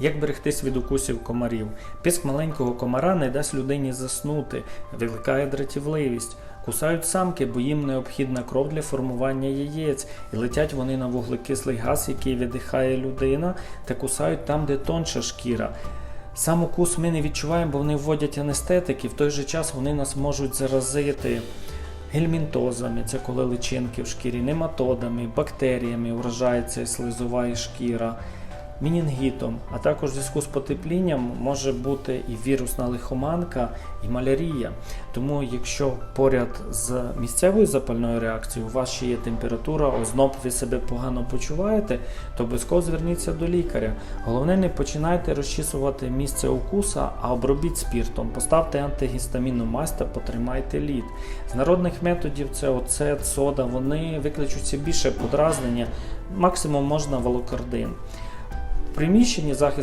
Як берегтись від укусів комарів? Піск маленького комара не дасть людині заснути, викликає дратівливість. Кусають самки, бо їм необхідна кров для формування яєць, і летять вони на вуглекислий газ, який видихає людина, та кусають там, де тонша шкіра. Сам укус ми не відчуваємо, бо вони вводять анестетики, в той же час вони нас можуть заразити гельмінтозами, це коли личинки в шкірі, нематодами, бактеріями вражається слизова і шкіра, мінінгітом, а також в зв'язку з потеплінням може бути і вірусна лихоманка, і малярія. Тому, якщо поряд з місцевою запальною реакцією у вас ще є температура, озноб, ви себе погано почуваєте, то обов'язково зверніться до лікаря. Головне, не починайте розчісувати місце укуса, а обробіть спіртом. Поставте антигістамінну мазь та потримайте лід. З народних методів це оцет, сода, вони викличуть ще більше подразнення, максимум можна волокордин. Приміщенні захист